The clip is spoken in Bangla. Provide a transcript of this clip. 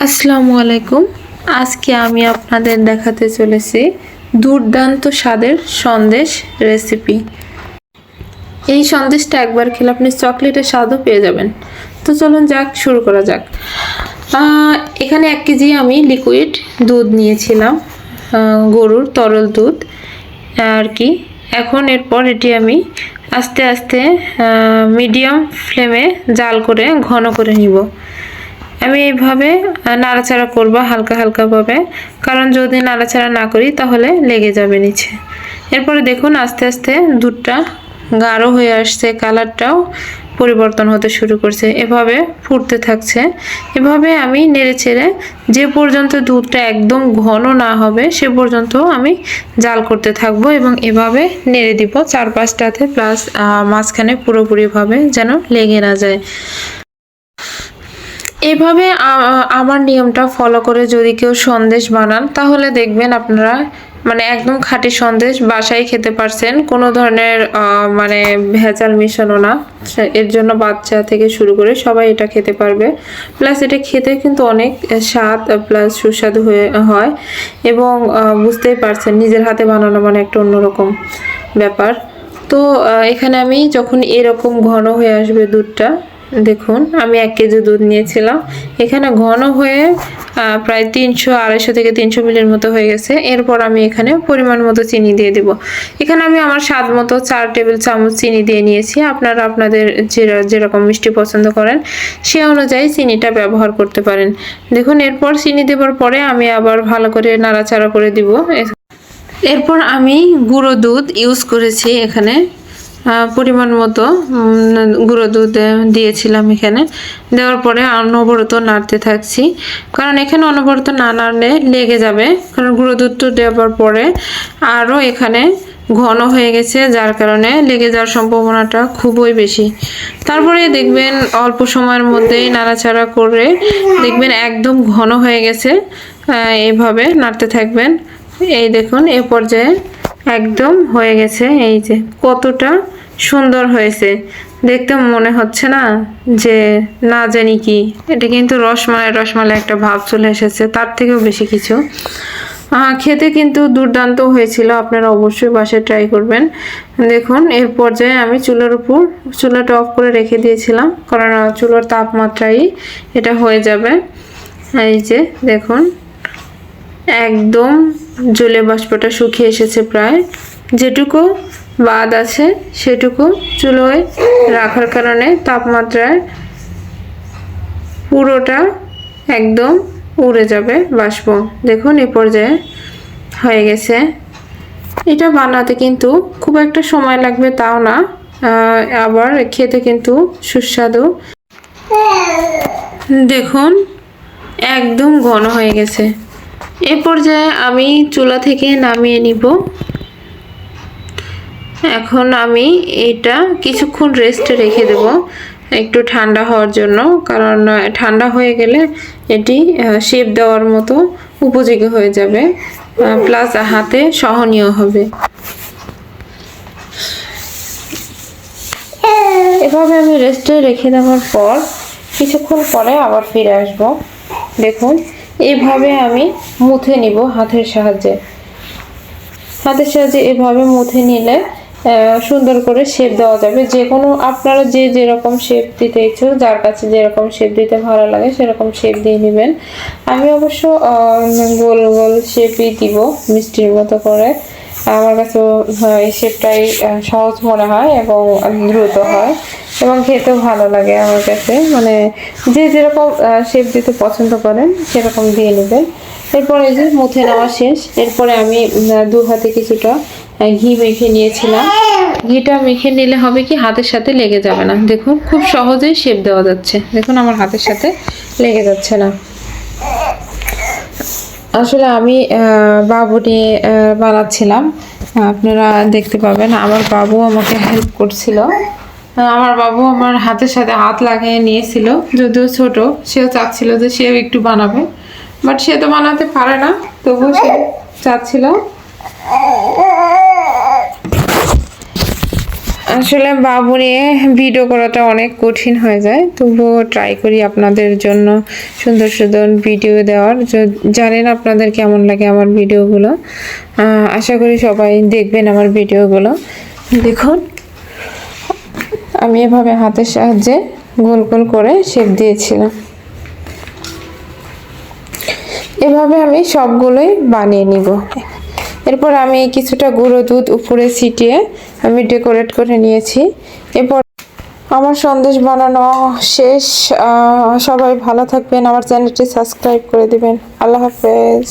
আসসালামু আলাইকুম। আজকে আমি আপনাদের দেখাতে চলেছি দুর্দান্ত স্বাদের সন্দেশ রেসিপি। এই সন্দেশটা একবার খেলে আপনি চকলেটের স্বাদও পেয়ে যাবেন। তো চলুন যাক, শুরু করা যাক। এখানে এক কেজি আমি লিকুইড দুধ নিয়েছিলাম গরুর তরল দুধ। আর কি, এখন এরপর এটি আমি আস্তে আস্তে মিডিয়াম ফ্লেমে জাল করে, ঘন করে নিব। আমি এইভাবে নাড়াচাড়া করব হালকা হালকাভাবে কারণ যদি নাড়াচাড়া না করি, তাহলে লেগে যাবে নিচে। এরপরে দেখুন, আস্তে আস্তে দুধটা গাঢ় হয়ে আসছে, কালারটাও পরিবর্তন হতে শুরু করছে। এভাবে ফুটতে থাকছে। এভাবে আমি নেড়ে চেড়ে যে পর্যন্ত দুধটা একদম ঘন না হবে, সে পর্যন্ত আমি জাল করতে থাকব এবং এভাবে নেড়ে দিব চার পাঁচটাতে, প্লাস মাঝখানে পুরোপুরিভাবে যেন লেগে না যায়। এভাবে আমার নিয়মটা ফলো করে যদি কেউ সন্দেশ বানান, তাহলে দেখবেন আপনারা মানে একদম খাঁটি সন্দেশ বাসায় খেতে পারছেন। কোনো ধরনের মানে ভেজাল মিশানো না। এর জন্য বাচ্চা থেকে শুরু করে সবাই এটা খেতে পারবে। প্লাস এটা খেতে কিন্তু অনেক স্বাদ প্লাস সুস্বাদু হয়ে, হয়। এবং বুঝতেই পারছেন, নিজের হাতে বানানো মানে একটা অন্যরকম ব্যাপার। তো এখানে আমি যখন এরকম ঘন হয়ে আসবে দুধটা দেখুন, আমি এক কেজি দুধ নিয়েছিলাম। এখানে ঘন হয়ে প্রায় তিনশো, আড়াইশো থেকে তিনশো মিলির মতো হয়ে গেছে। এরপর আমি এখানে পরিমাণ মতো চিনি দিয়ে দিব। এখানে আমি আমার স্বাদ মতো চার টেবিল চামচ চিনি দিয়ে নিয়েছি। আপনারা আপনাদের যেরা- যেরকম মিষ্টি পছন্দ করেন, সে অনুযায়ী চিনিটা ব্যবহার করতে পারেন। দেখুন, এরপর চিনি দেওয়ার পরে আমি আবার ভালো করে নাড়াচাড়া করে দিব। এরপর আমি গুঁড়ো দুধ ইউজ করেছি এখানে। পরিমাণ মতো গুঁড়ো দুধ দিয়েছিলাম এখানে। দেওয়ার পরে অনবরত নাড়তে থাকছি। কারণ এখানে অনবরত না নাড়লে লেগে যাবে। কারণ গুঁড়ো দুধটা দেওয়ার পরে আরও এখানে ঘন হয়ে গেছে, যার কারণে লেগে যাওয়ার সম্ভাবনাটা খুবই বেশি। তারপরে দেখবেন অল্প সময়ের মধ্যেই নাড়াচাড়া করে দেখবেন একদম ঘন হয়ে গেছে। এইভাবে নাড়তে থাকবেন। এই দেখুন, এ পর্যায়ে একদম হয়ে গেছে, এই যে কতটা সুন্দর হয়েছে। দেখতে মনে হচ্ছে না যে, না জানি কি। এটা কিন্তু রসমালাই রসমালাই একটা ভাব চলে এসেছে, তার থেকেও বেশি কিছু। খেতে কিন্তু দুর্দান্ত হয়েছিল, আপনারা অবশ্যই বাসায় ট্রাই করবেন। দেখুন, এর পর্যায়ে আমি চুলার উপর, চুলাটা অফ করে রেখে দিয়েছিলাম, কারণ চুলার তাপমাত্রাই এটা হয়ে যাবে। এই যে, দেখুন। একদম জলে বাষ্পটা শুকিয়ে এসেছে প্রায়। যেটুকু বাদ আছে সেটুকু চুলোয় রাখার কারণে তাপমাত্রায় পুরোটা একদম উড়ে যাবে বাষ্প। দেখুন এ পর্যায়ে হয়ে গেছে। এটা বানাতে কিন্তু খুব একটা সময় লাগবে তাও না। আবার খেতে কিন্তু সুস্বাদু। দেখুন, একদম ঘন হয়ে গেছে। এ পর্যায়ে আমি চুলা থেকে নামিয়ে নিব। এখন আমি এটা কিছুক্ষণ রেস্টে রেখে দেব। একটু ঠান্ডা হওয়ার জন্য, কারণ ঠান্ডা হয়ে গেলে এটি শেপ দেওয়ার মতো উপযোগী হয়ে যাবে প্লাস হাতে সহনীয় হবে। এভাবে আমি রেস্টে রেখে দেওয়ার পর কিছুক্ষণ পরে আবার ফিরে আসব। দেখুন এইভাবে আমি মুথে নিব হাতের সাহায্যে। হাতের সাহায্যে এভাবে মুথে নিলে সুন্দর করে শেপ দেওয়া যাবে। যে কোনো আপনারা যে যেরকম শেপ দিতে ইচ্ছে যার কাছে যেরকম শেপ দিতে ভালো লাগে, সেরকম শেপ দিয়ে নেবেন। আমি অবশ্য গোল গোল শেপই দিব মিষ্টির মতো করে। আমার কাছে এই শেপটাই সহজ মনে হয় এবং দ্রুত হয় এবং খেতেও ভালো লাগে আমার কাছে। মানে যে যেরকম শেপ দিতে পছন্দ করেন, সেরকম দিয়ে নেবেন। এরপরে যে মুথে নেওয়া শেষ, এরপরে আমি দু হাতে কিছুটা ঘি মেখে নিয়েছিলাম। ঘিটা মেখে নিলে হবে কি, হাতের সাথে লেগে যাবে না। দেখুন, খুব সহজেই শেপ দেওয়া যাচ্ছে। দেখুন, আমার হাতের সাথে লেগে যাচ্ছে না। আসলে আমি বাবুটি বানাচ্ছিলাম। আপনারা দেখতে পাবেন, আমার বাবু আমাকে হেল্প করছিল। আমার বাবু আমার হাতের সাথে হাত লাগিয়ে নিয়েছিল, যদিও ছোট। সেও চাচ্ছিল যে সেও একটু বানাবে। বাট সে তো বানাতে পারে না, তবুও সে চাচ্ছিল। আসলে বাবু নিয়ে ভিডিও করাটা অনেক কঠিন হয়ে যায়। তবুও ট্রাই করি আপনাদের জন্য সুন্দর সুন্দর ভিডিও দেওয়ার। জানেন আপনাদের কেমন লাগে আমার ভিডিওগুলো আশা করি সবাই দেখবেন আমার ভিডিওগুলো দেখুন, আমি এভাবে হাতের সাহায্যে গোল গোল করে শেপ দিয়েছিলাম। এভাবে আমি সবগুলোই বানিয়ে নিব। এরপর আমি কিছুটা গুঁড়ো দুধ উপরে ছিটিয়ে আমি ডেকোরেট করে নিয়েছি। এরপর আমার সন্দেশ বানানো শেষ। সবাই ভালো থাকবেন। আমার চ্যানেলটি সাবস্ক্রাইব করে দিবেন। আল্লাহ হাফেজ।